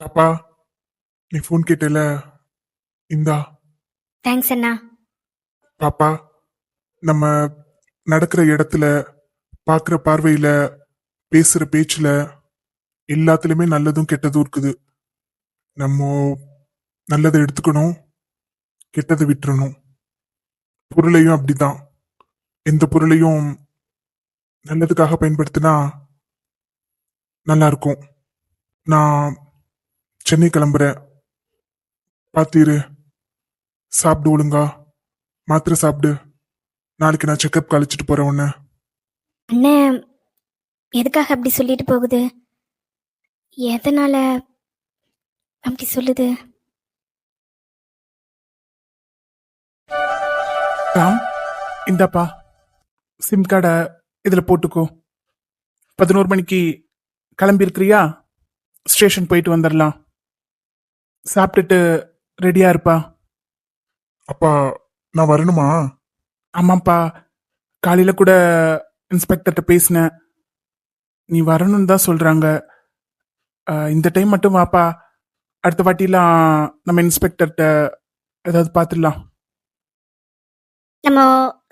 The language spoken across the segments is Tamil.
பாப்பா நீ ஃபோன் கேட்டல இந்தா. தேங்க்ஸ் அண்ணா. பாப்பா நம்ம நடக்கிற இடத்துல பார்க்குற பார்வையில பேசுற பேச்சுல எல்லாத்துலயுமே நல்லதும் கெட்டதும் இருக்குது. நம்ம நல்லதை எடுத்துக்கணும் கெட்டதை விட்டுறணும். பொருளையும் அப்படிதான். எந்த பொருளையும் நல்லதுக்காக பயன்படுத்தினா நல்லா இருக்கும். நான் சென்னை கிளம்புறேன் பாத்தீரு. சாப்பிடு ஒழுங்கா. மாத்திரை சாப்பிடு. நாளைக்கு நான் செக்கப் கழிச்சிட்டு போறேன் உன்னை. அண்ணன் எதுக்காக அப்படி சொல்லிட்டு போகுது? எதனால அப்படி சொல்லுது? ராம் இந்தாப்பா. சிம் கார்டை இதில் போட்டுக்கோ. பதினோரு மணிக்கு கிளம்பி இருக்கிறியா ஸ்டேஷன் போயிட்டு வந்துடலாம் சாப்பிட்டுட்டு ரெடியா இருப்பா. அப்பா நான் வரணுமா? ஆமாப்பா. காலையில கூட இன்ஸ்பெக்டர்கிட்ட பேசினேன். நீ வரணும்னு தான் சொல்றாங்க. இந்த டைம் மட்டும் வாப்பா. அடுத்த வாட்டிலாம் நம்ம இன்ஸ்பெக்டர்கிட்ட ஏதாவது பார்த்துடலாம் நம்ம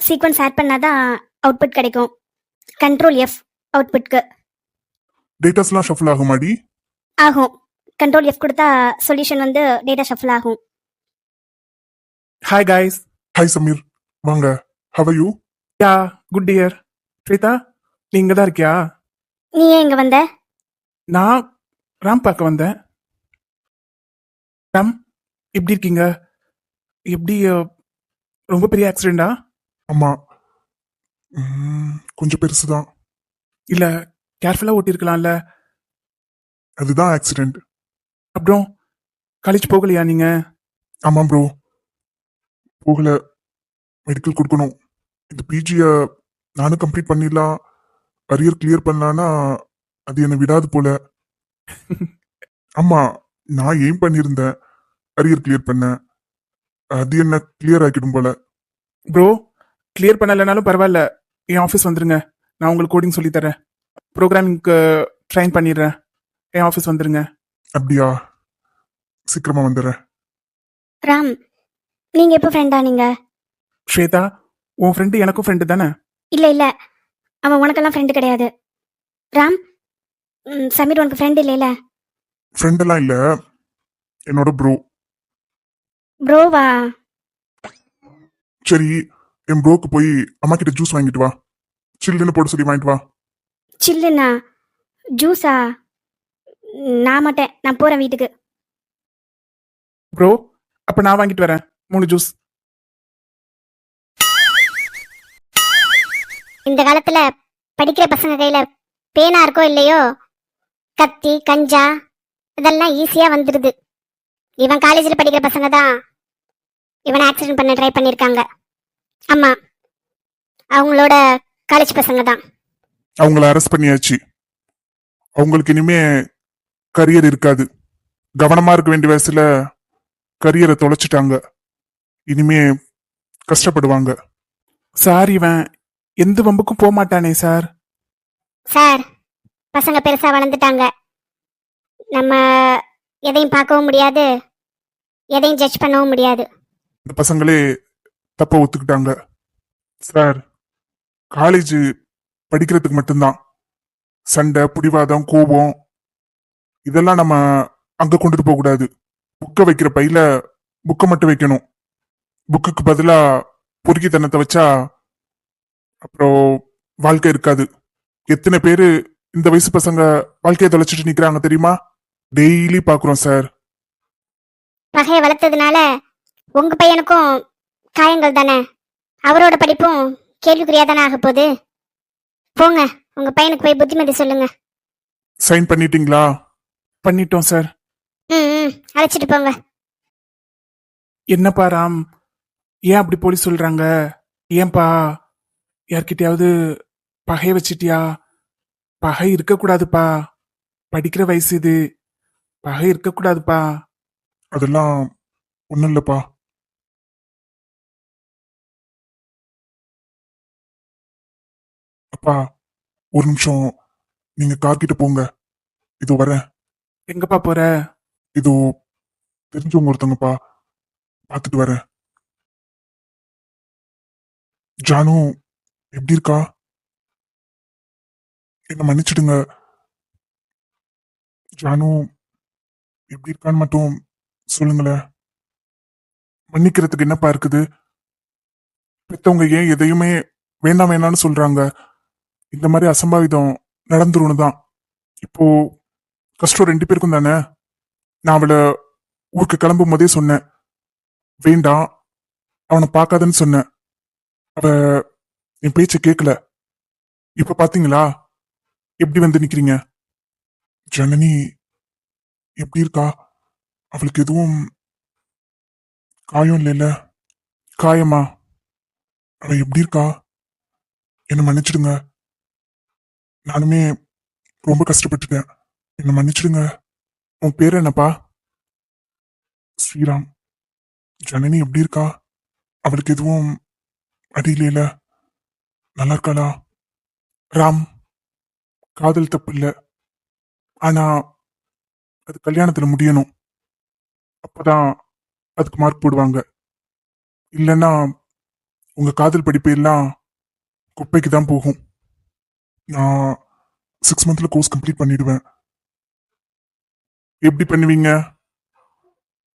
சீக்வன்ஸ் ஆட் பண்ணாதான் அவுட்புட் கிடைக்கும். கண்ட்ரோல் எஃப் அவுட்புட்க்கு டேட்டாஸ்லாம் ஷஃபிள் ஆகுமாடி? ஆகும். கண்ட்ரோல் எஃப் கொடுத்தா சொல்யூஷன் வந்து டேட்டா ஷஃபிள் ஆகும். ஹாய் காய்ஸ் ஹாய் சமீர் வாங்க. How you ya good dear Shweta நீ இங்கே தான் இருக்கியா? நீ ஏன் இங்க வந்த? நான் ராம் பார்க்க வந்தேன். ராம் எப்படி இருக்கீங்க? எப்படி அஹ், ரொம்ப பெரிய ஆக்சிடெண்டா ஆமா. ம், கொஞ்சம் பெருசுதான். இல்லை கேர்ஃபுல்லாக ஓட்டியிருக்கலாம்ல. அதுதான் ஆக்சிடென்ட் அப்புறம் காலேஜ் போகலையா நீங்க? ஆமா ப்ரோ போகல. மெடிக்கல் கொடுக்கணும். இந்த பிஜிய நானும் கம்ப்ளீட் பண்ணிடலாம் அரியர் கிளியர் பண்ணலான்னா அது என்னை விடாது போல. ஆமா நான் எய்ம் பண்ணியிருந்தேன். அரியர் கிளியர் பண்ண. அது என்ன கிளியர் ஆக்கிடும் போல. ப்ரோ கிளியர் பண்ணலைனாலும் பரவாயில்ல. என் ஆஃபீஸ் வந்துருங்க. நான் உங்களுக்கு கோடிங் சொல்லி தரேன். ப்ரோக்ராமிங்க்கு ட்ரைன் பண்ணிடுறேன். என் ஆஃபீஸ் வந்துருங்க. அப்படியா? சீக்கிரமா வந்துடுறேன். ராம் நீங்க எப்போ ஃப்ரெண்டா நீங்க ஸ்வேதா உன் ஃப்ரெண்டு எனக்கும் ஃப்ரெண்டு தானே? இல்ல இல்ல. அவன் உனக்கெல்லாம் ஃப்ரெண்டு கிடையாது. ராம் ம், சமீர் உனக்கு ஃப்ரெண்ட் இல்லைல ஃப்ரெண்ட் எல்லாம் இல்ல. என்னோட ப்ரோ ப்ரோவா சரி என் ப்ரோக்கு போய் அம்மா கிட்ட ஜூஸ் வாங்கிட்டு வா. சில்லுன்னு போட்டு சொல்லி வாங்கிட்டு வா. சில்லுண்ணா ஜூஸா நான் மாட்டேன். நான் போறேன் வீட்டுக்கு. ப்ரோ அப்போ நான் வாங்கிட்டு வரேன். மூணு ஜூஸ் இந்த காலத்துல படிக்கிற பசங்க கையில பேனா இருக்கோ இல்லையோ கத்தி கஞ்சா இதெல்லாம் ஈஸியா வந்துடுது இவன் காலேஜில் படிக்கிற பசங்க தான் இவனை ஆக்சிடென்ட் பண்ண ட்ரை பண்ணியிருக்காங்க ஆமா அவங்களோட காலேஜ் பசங்க தான். அவங்கள அரெஸ்ட் பண்ணியாச்சு. அவங்களுக்கு இனிமே கரியர் இருக்காது. கவனமா இருக்க வேண்டிய வயசுல கரியரை தொலைச்சிட்டாங்க. இனிமே கஷ்டப்படுவாங்க. சார் இவன் எந்த வம்புக்கும் போக மாட்டானே சார். சார் பசங்க பெருசா வளர்ந்துட்டாங்க. நம்ம எதையும் பார்க்கவும் முடியாது. எதையும் ஜட்ஜ் பண்ணவும் முடியாது. இந்த பசங்களே தப்ப ஒத்துக்கிட்டாங்க. சார் காலேஜ் படிக்கிறதுக்கு மட்டும்தான். சண்டை புடிவாதம் கோபம் இதெல்லாம் நம்ம அங்க கொண்டுட்டு போக கூடாது. புக்கை வைக்கிற பையில புக்கை மட்டும் வைக்கணும். புக்குக்கு பதிலா பொறுக்கித்தனத்தை வச்சா அப்புறம் வாழ்க்கை இருக்காது. எத்தனை பேரு இந்த வயசு பசங்க வாழ்க்கையை தொலைச்சிட்டு நிக்கிறாங்க தெரியுமா? டெய்லி பாக்குறோம் சார். பகையை வளர்த்ததுனால உங்க பையனுக்கும் காயங்கள் தானே? அவரோட படிப்பும் கேள்விக்குறியா தானே ஆக போகுது? போங்க உங்க பையனுக்கு போய் புத்திமதி சொல்லுங்க. சைன் பண்ணிட்டீங்களா? பண்ணிட்டோம் சார் ம் அழைச்சிட்டு போங்க. என்னப்பா ராம்? ஏன் அப்படி போலீஸ் சொல்றாங்க? ஏன்பா? யார்கிட்டயாவது பகை வச்சிட்டியா? பகை இருக்கக்கூடாதுப்பா. படிக்கிற வயசு இது. பகை இருக்கக்கூடாதுப்பா. அதெல்லாம் ஒண்ணும் இல்லப்பா. அப்பா ஒரு நிமிஷம். நீங்க கார் கிட்ட போங்க. இது வரேன். எங்கப்பா போற? இதோ தெரிஞ்சவங்க ஒருத்தவங்கப்பா பார்த்துட்டு வரேன். ஜானு எப்படி இருக்கா? என்ன மன்னிச்சிடுங்க. ஜானு எப்படி இருக்கான்னு மட்டும் சொல்லுங்களேன். மன்னிக்கிறதுக்கு என்னப்பா இருக்குது? பெத்தவங்க ஏன் எதையுமே வேண்டாம் வேணாம்னு சொல்றாங்க. இந்த மாதிரி அசம்பாவிதம் நடந்துருன்னு தான். இப்போ கஷ்டம் ரெண்டு பேருக்கும் தானே? நான் அவளை ஊருக்கு கிளம்பும் போதே சொன்னேன். வேண்டாம் அவனை பார்க்காதன்னு சொன்னேன். அவ என் பேச்ச கேட்கல. இப்ப பாத்தீங்களா? எப்படி வந்து நிக்கிறீங்க? ஜனனி எப்படி இருக்கா? அவளுக்கு எதுவும் காயம் இல்லைல்ல? காயமா? அவ எப்படி இருக்கா? என்ன மன்னிச்சிடுங்க. நானுமே ரொம்ப கஷ்டப்பட்டுட்டேன். என்ன மன்னிச்சிடுங்க. உன் பேர் என்னப்பா? ஸ்ரீராம். ஜனனி எப்படி இருக்கா? அவளுக்கு எதுவும் அடியில நல்லா இருக்காளா ராம் காதல் தப்பு இல்லை ஆனா அது கல்யாணத்துல முடியணும். அப்பதான் அதுக்கு மார்க் போடுவாங்க. இல்லைன்னா உங்க காதல் படிப்பு எல்லாம் குப்பைக்கு தான் போகும். நான் சிக்ஸ் மந்த்ல கோர்ஸ் கம்ப்ளீட் பண்ணிடுவேன். எப்படி பண்ணுவீங்க?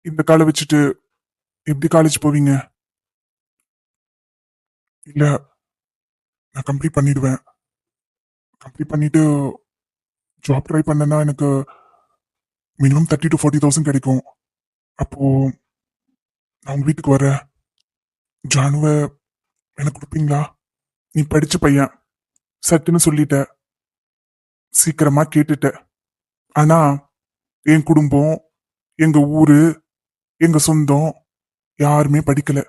இந்த காலை வச்சுட்டு எப்படி காலேஜ் போவீங்க? இல்ல நான் கம்ப்ளீட் பண்ணிடுவேன். கம்ப்ளீட் பண்ணிட்டு ஜாப் ட்ரை பண்ணேன்னா எனக்கு minimum thirty to forty thousand கிடைக்கும். அப்போ நான் உங்க வீட்டுக்கு வரேன். ஜானுவை எனக்கு கொடுப்பீங்களா? நீ படிச்ச பையன். சட்டுன்னு சொல்லிட்ட சீக்கிரமா கேட்டுட்ட ஆனா என் குடும்பம் எங்க ஊரு எங்க சொந்தம் யாருமே படிக்கல.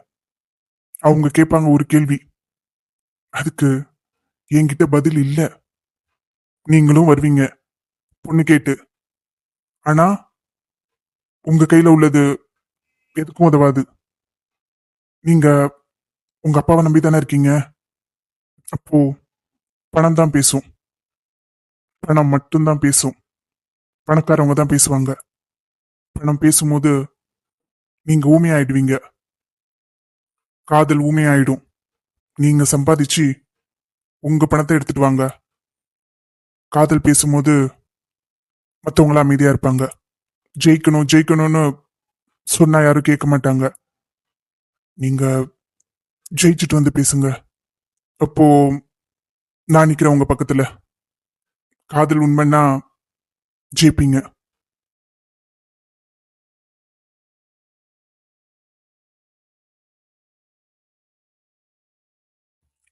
அவங்க கேட்பாங்க ஒரு கேள்வி. அதுக்கு என்கிட்ட பதில் இல்ல. நீங்களும் வருவீங்க. பொண்ணு கேட்டு. ஆனா உங்க கையில உள்ளது எதுக்கும் உதவாது. நீங்க உங்க அப்பாவை நம்பி தானே இருக்கீங்க? அப்போ பணம் தான் பேசும். பணம் மட்டும்தான் பேசும். பணக்காரவங்க தான் பேசுவாங்க. பணம் பேசும்போது நீங்க ஊமையாயிடுவீங்க. காதல் ஊமையாயிடும். நீங்க சம்பாதிச்சு உங்க பணத்தை எடுத்துட்டு வாங்க. காதல் பேசும்போது மற்றவங்களா அமைதியா இருப்பாங்க. ஜெயிக்கணும் ஜெயிக்கணும்னு சொன்னா யாரும் கேட்க மாட்டாங்க. நீங்க ஜெயிச்சுட்டு வந்து பேசுங்க. அப்போ நான் நிக்கிறேன் உங்க பக்கத்துல. காதல் உண்மைன்னா ஜெயிப்பீங்க.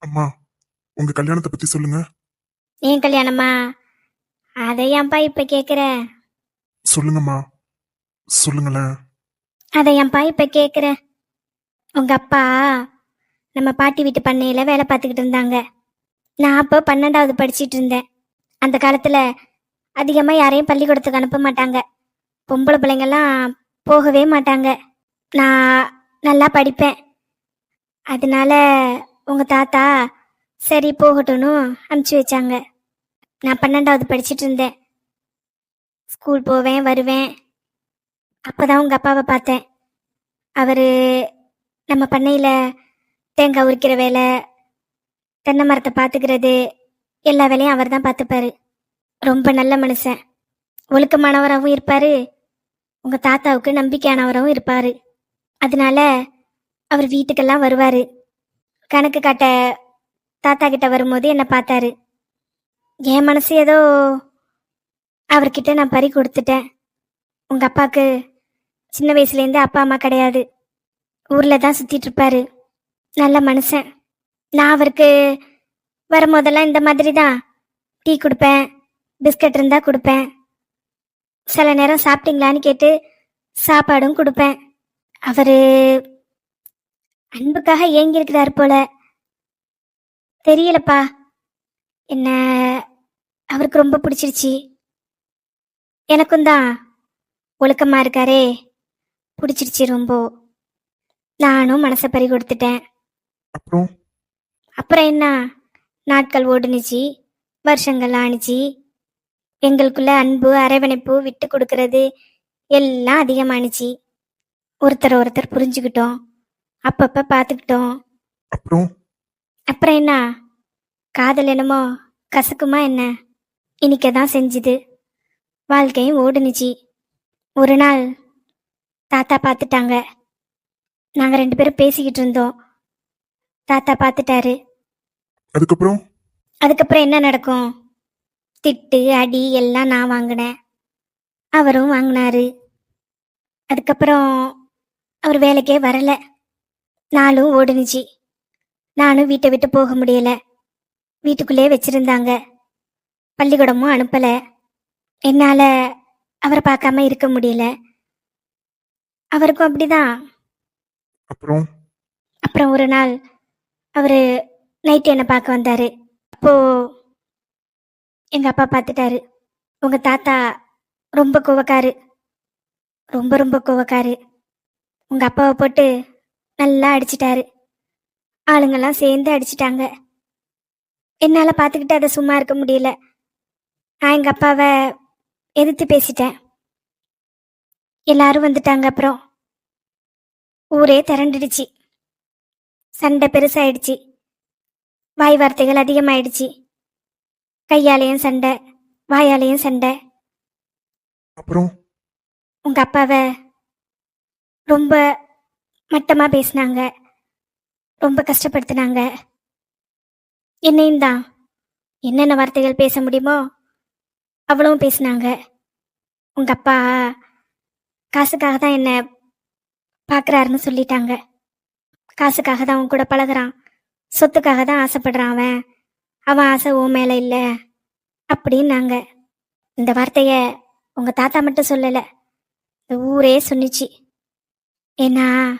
அம்மா உங்க கல்யாணத்தை பத்தி சொல்லுங்க. ஏன் கல்யாணமா? அதை ஏன்பா இப்ப கேக்குற? சொல்லுங்கம்மா. சொல்லுங்களேன். அதை ஏன்பா இப்ப கேக்குற? உங்க அப்பா நம்ம பாட்டி வீட்டு பண்ணையில வேலை பார்த்துக்கிட்டு இருந்தாங்க. நான் அப்போ பன்னெண்டாவது படிச்சிட்டு இருந்தேன். அந்த காலத்துல அதிகமாக யாரையும் பள்ளிக்கூடத்துக்கு அனுப்ப மாட்டாங்க. பொம்பளை பிள்ளைங்கள்லாம் போகவே மாட்டாங்க. நான் நல்லா படிப்பேன். அதனால உங்கள் தாத்தா சரி போகட்டும்னு அனுப்பிச்சி வச்சாங்க. நான் பன்னெண்டாவது படிச்சிட்டு இருந்தேன். ஸ்கூல் போவேன் வருவேன். அப்போ தான் உங்கள் அப்பாவை பார்த்தேன். அவர் நம்ம பண்ணையில் தேங்காய் உரிக்கிற வேலை தென்னை மரத்தை பார்த்துக்கிறது எல்லா வேலையும் அவர் தான் பார்த்துப்பாரு. ரொம்ப நல்ல மனுஷன். ஒழுக்கமானவராகவும் இருப்பாரு. உங்க தாத்தாவுக்கு நம்பிக்கையானவராகவும் இருப்பாரு. அதனால அவர் வீட்டுக்கெல்லாம் வருவாரு. கணக்கு காட்ட தாத்தா கிட்ட வரும்போது என்னை பார்த்தாரு. என் மனசு ஏதோ அவர்கிட்ட நான் பறி கொடுத்துட்டேன். உங்க அப்பாவுக்கு சின்ன வயசுலேருந்து அப்பா அம்மா கிடையாது. ஊரில் தான் சுற்றிட்டு இருப்பாரு. நல்ல மனுஷன். நான் அவருக்கு வரும்போதெல்லாம் இந்த மாதிரி தான் டீ கொடுப்பேன் பிஸ்கட் இருந்தால் கொடுப்பேன். சில நேரம் சாப்பிட்டீங்களான்னு கேட்டு சாப்பாடும் கொடுப்பேன். அவர் அன்புக்காக ஏங்கி இருக்கிறார் போல. தெரியலப்பா. என்ன அவருக்கு ரொம்ப பிடிச்சிருச்சு. எனக்கும் தான் ஒழுக்கமா இருக்காரே. பிடிச்சிருச்சு ரொம்ப. நானும் மனசை பறி கொடுத்துட்டேன். அப்புறம்? அப்புறம் என்ன? நாட்கள் ஓடுனுச்சு. வருஷங்கள் ஆணுச்சு எங்களுக்குள்ள அன்பு அரவணைப்பு விட்டு கொடுக்கறது எல்லாம் அதிகமானுச்சு. ஒருத்தர் ஒருத்தர் புரிஞ்சுக்கிட்டோம். அப்பப்ப பார்த்துக்கிட்டோம் அப்புறம்? அப்புறம் என்ன? காதல் என்னமோ? கசக்குமா என்ன? இனிக்க தான் செஞ்சுது. வாழ்க்கையும் ஓடுனுச்சு. ஒரு நாள் தாத்தா பார்த்துட்டாங்க நாங்கள் ரெண்டு பேரும் பேசிக்கிட்டு இருந்தோம். தாத்தா பார்த்துட்டாரு அதுக்கப்புறம்? அதுக்கப்புறம் என்ன நடக்கும்? திட்டு அடி எல்லாம் நான் வாங்கினேன். அவரும் வாங்கினாரு. அதுக்கப்புறம் அவர் வேலைக்கே வரல. நாளும் ஓடுனுச்சு. நானும் வீட்டை விட்டு போக முடியல. வீட்டுக்குள்ளே வச்சிருந்தாங்க. பள்ளிக்கூடமும் அனுப்பல. என்னால அவரை பார்க்காம இருக்க முடியல. அவருக்கும் அப்படிதான். அப்புறம்? அப்புறம் ஒரு நாள் அவர் நைட்டு என்னை பார்க்க வந்தார். அப்போ எங்கள் அப்பா பார்த்துட்டாரு உங்கள் தாத்தா ரொம்ப கோவக்காரு. ரொம்ப ரொம்ப கோவக்காரு. உங்கள் அப்பாவை போட்டு நல்லா அடிச்சிட்டாரு. ஆளுங்கெல்லாம் சேர்ந்து அடிச்சிட்டாங்க. என்னால் பார்த்துக்கிட்டு அதை சும்மா இருக்க முடியல. நான் எங்கள் அப்பாவை எதிர்த்து பேசிட்டேன். எல்லாரும் வந்துட்டாங்க அப்புறம். ஊரே திரண்டுடுச்சு. சண்டை பெருசாயிடுச்சு. வாய் வார்த்தைகள் அதிகமாயிடுச்சு. கையாலேயும் சண்டை வாயாலேயும் சண்டை. அப்புறம்? உங்க அப்பாவை ரொம்ப மட்டமா பேசினாங்க ரொம்ப கஷ்டப்படுத்தினாங்க. என்னையும் தான். என்னென்ன வார்த்தைகள் பேச முடியுமோ அவ்வளவும் பேசினாங்க. உங்க அப்பா காசுக்காக தான் என்ன பார்க்கறாருன்னு சொல்லிட்டாங்க. காசுக்காக தான் அவன் கூட பழகுறான். சொத்துக்காக தான் ஆசைப்படுறான் அவன். அவன் ஆசை உன் மேல இல்லை அப்படின்னாங்க. இந்த வார்த்தைய உங்க தாத்தா மட்டும் சொல்லல இந்த ஊரே சொன்னிச்சு. ஏன்னா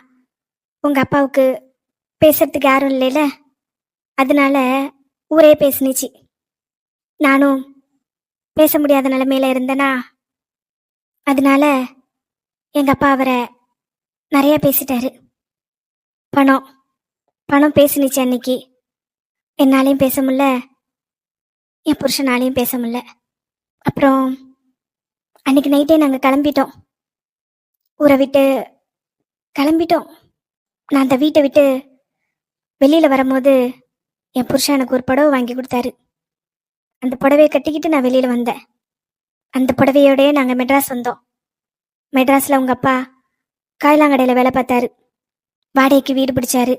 உங்க அப்பாவுக்கு பேசுறதுக்கு யாரும் இல்லைல அதனால ஊரே பேசுனுச்சு. நானும் பேச முடியாத நிலைமையில இருந்தேனா அதனால எங்க அப்பா அவரை நிறைய பேசிட்டாரு. பணம் பணம் பேசினுச்சு அன்னைக்கு. என்னாலையும் பேச முடில என் புருஷனாலையும் பேச முடில அப்புறம் அன்னைக்கு நைட்டே நாங்கள் கிளம்பிட்டோம். ஊரை விட்டு கிளம்பிட்டோம். நான் அந்த வீட்டை விட்டு வெளியில் வரும்போது என் புருஷன் எனக்கு ஒரு புடவை வாங்கி கொடுத்தாரு. அந்த புடவையை கட்டிக்கிட்டு நான் வெளியில் வந்தேன். அந்த புடவையோடயே நாங்கள் மெட்ராஸ் வந்தோம். மெட்ராஸில் உங்கள் அப்பா காய்லாங்கடையில் வேலை பார்த்தாரு. வாடகைக்கு வீடு பிடிச்சாரு.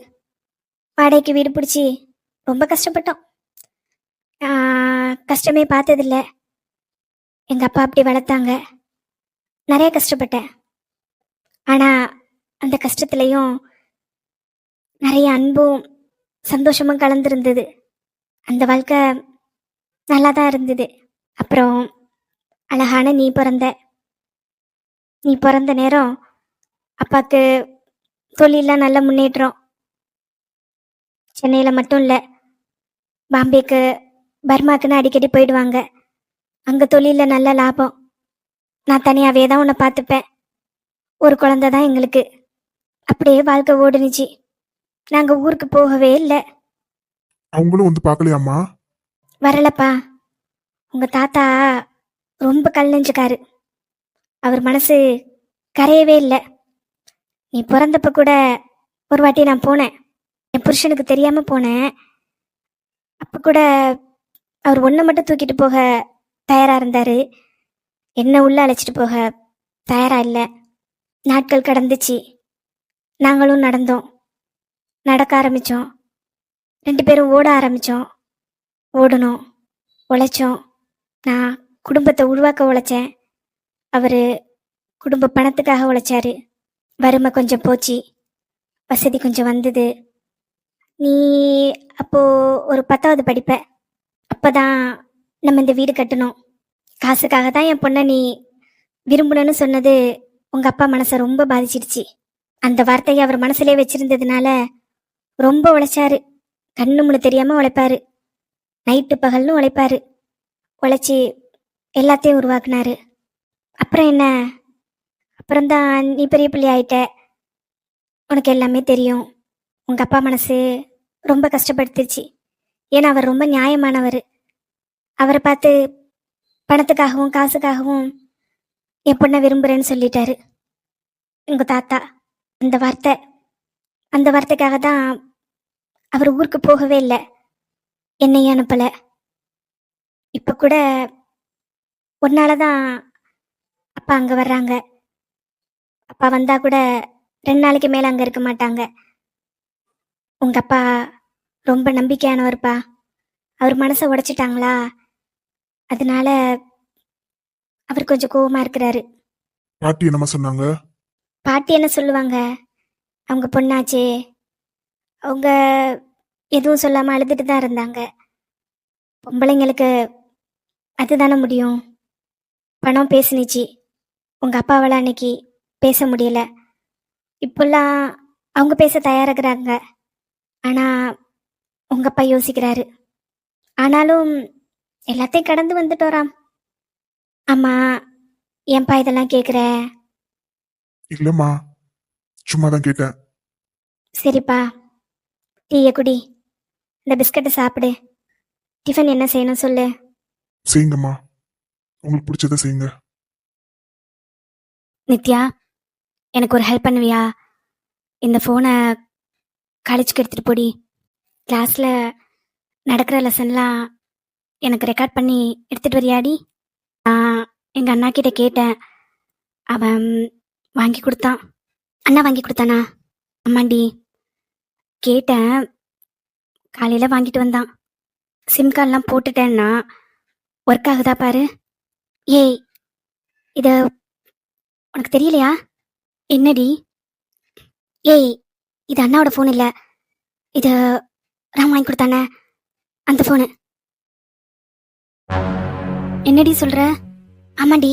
வாடகைக்கு வீடு பிடிச்சி ரொம்ப கஷ்டப்பட்டோம். கஷ்டமே பார்த்ததில்ல. எங்கள் அப்பா அப்படி வளர்த்தாங்க. நிறைய கஷ்டப்பட்டேன். ஆனால் அந்த கஷ்டத்துலேயும் நிறைய அன்பும் சந்தோஷமும் கலந்துருந்தது. அந்த வாழ்க்கை நல்லா தான் இருந்தது. அப்புறம் அழகான நீ பிறந்த நீ பிறந்த நேரம் அப்பாவுக்கு தொழிலெலாம் நல்ல முன்னேற்றம். சென்னையில் மட்டும் இல்லை பாம்பேக்கு பர்மாக்குன்னு அடிக்கடி போயிடுவாங்க. அங்கே தொழிலில் நல்ல லாபம். நான் தனியாகவே தான் உன்னை பார்த்துப்பேன். ஒரு குழந்தை தான் எங்களுக்கு. அப்படியே வாழ்க்கை ஓடுனுச்சு. நாங்கள் ஊருக்கு போகவே இல்லை. அவங்களும் வந்து பார்க்கலையாம்மா? வரலப்பா. உங்கள் தாத்தா ரொம்ப கல் நெஞ்சுக்காரு. அவர் மனசு கரையவே இல்லை. நீ பிறந்தப்ப கூட ஒரு வாட்டி நான் போனேன். என் புருஷனுக்கு தெரியாமல் போனேன். அப்போ கூட அவர் ஒன்றை மட்டும் தூக்கிட்டு போக தயாராக இருந்தார். என்ன உள்ள அழைச்சிட்டு போக தயாராக இல்லை. நாட்கள் கடந்துச்சு. நாங்களும் நடந்தோம். நடக்க ஆரம்பித்தோம் ரெண்டு பேரும் ஓட ஆரம்பித்தோம் ஓடணும் உழைச்சோம். நான் குடும்பத்தை உருவாக்க உழைச்சேன். அவர் குடும்ப பணத்துக்காக உழைச்சாரு. வறுமை கொஞ்சம் போச்சு. வசதி கொஞ்சம் வந்தது. நீ அப்போ ஒரு பத்தாவது படிப்ப. அப்பதான் நம்ம இந்த வீடு கட்டணும். காசுக்காக தான் என் பொண்ணை நீ விரும்பணும்னு சொன்னது உங்க அப்பா மனசை ரொம்ப பாதிச்சிடுச்சு. அந்த வார்த்தையை அவர் மனசுலே வச்சிருந்ததுனால ரொம்ப உழைச்சாரு. கண்ணு முழு தெரியாம உழைப்பாரு. நைட்டு பகல்னு உழைப்பாரு. உழைச்சி எல்லாத்தையும் உருவாக்குனாரு. அப்புறம் என்ன? அப்புறம்தான் நீ பெரிய பிள்ளை ஆயிட்ட. உனக்கு எல்லாமே தெரியும். உங்க அப்பா மனசு ரொம்ப கஷ்டப்படுத்துச்சு ஏன்னா அவர் ரொம்ப நியாயமானவர். அவரை பார்த்து பணத்துக்காகவும் காசுக்காகவும் என் பொண்ணை விரும்புகிறேன்னு சொல்லிட்டாரு. உங்கள் தாத்தா அந்த வார்த்தை அந்த வார்த்தைக்காக தான் அவர் ஊருக்கு போகவே இல்லை. என்னையும் அனுப்பலை. இப்போ கூட ஒன்னால தான் அப்பா அங்கே வர்றாங்க. அப்பா வந்தா கூட ரெண்டு நாளைக்கு மேலே அங்கே இருக்க மாட்டாங்க. உங்கள் அப்பா ரொம்ப நம்பிக்கையானவர்ப்பா. அவர் மனசை உடைச்சிட்டாங்களா? அதனால அவர் கொஞ்சம் கோவமா இருக்கிறாரு. பாட்டி என்னம்மா சொன்னாங்க? பாட்டி என்ன சொல்லுவாங்க? அவங்க பொண்ணாச்சே. அவங்க எதுவும் சொல்லாமல் அழுதுட்டு தான் இருந்தாங்க. பொம்பளைங்களுக்கு அதுதானே முடியும். பணம் பேசுனுச்சு. உங்கள் அப்பாவால் அன்னைக்கு பேச முடியல. இப்போல்லாம் அவங்க பேச தயாராகிறாங்க. ஆனால் உங்கள் அப்பா யோசிக்கிறாரு. ஆனாலும் எல்லாத்தையும் கடந்து வந்துட்டோராம். அம்மா ஏன்பா இதெல்லாம் கேட்குற இல்லம்மா சும்மா தான் கேட்டேன். சரிப்பா டீயை குடி. இந்த பிஸ்கட்டை சாப்பிடு. டிஃபன் என்ன செய்யணும் சொல்லு. செய்யுங்கம்மா உங்களுக்கு பிடிச்சதை செய்யுங்க. நித்யா எனக்கு ஒரு ஹெல்ப் பண்ணுவியா? இந்த ஃபோனை காலேஜுக்கு எடுத்துகிட்டு போடி. கிளாஸில் நடக்கிற லெசன்லாம் எனக்கு ரெக்கார்ட் பண்ணி எடுத்துகிட்டு வரியாடி? நான் எங்கள் அண்ணா கிட்ட கேட்டேன். அவன் வாங்கி கொடுத்தான். அண்ணா வாங்கி கொடுத்தானா? ஆமாண்டி. கேட்டேன். காலையில் வாங்கிட்டு வந்தான். சிம் கார்டெலாம் போட்டுட்டேன்னா ஒர்க் ஆகுதா பாரு? ஏய் இது உனக்கு தெரியலையா? என்னடி? ஏய் இது அண்ணாவோட ஃபோன் இல்லை. இது ராம் வாங்கி கொடுத்தானே? அந்த ஃபோனு என்னடி சொல்ற? ஆமாண்டி.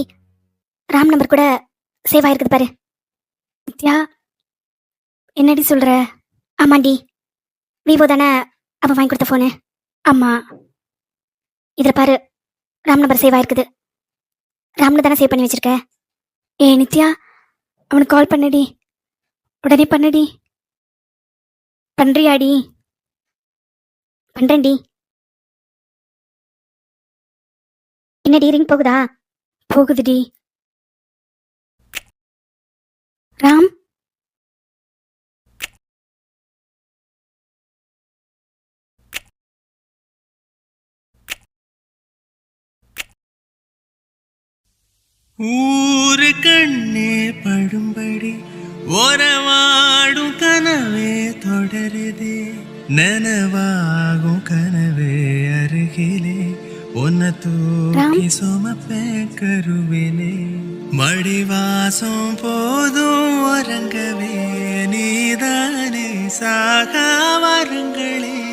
ராம் நம்பர் கூட சேவ் ஆயிருக்குது பாரு. நித்யா என்னடி சொல்ற? ஆமாண்டி. விவோ தானே அவன் வாங்கி கொடுத்த ஃபோனு ஆமா. இதில் பாரு ராம் நம்பர் சேவ் ஆயிருக்குது. ராம்னு தானே சேவ் பண்ணி வச்சிருக்க? ஏ நித்யா அவனுக்கு கால் பண்ணடி. உடனே பண்ணடி. பண்றியாடி? பண்றேன்டி. என்னடி ரிங் போகுதா? போகுதுடி. ராம்? ஊரு கண்ணே படும்படி ஒரவாடும் கனவே தொடருதே. நனவாகும் கனவே அருகிலே. உன்னை தூக்கி சுமப்பேன் கருவிலே. மடிவாசம் போதும் உறங்கவே நீதானே. சாகா வரங்களே.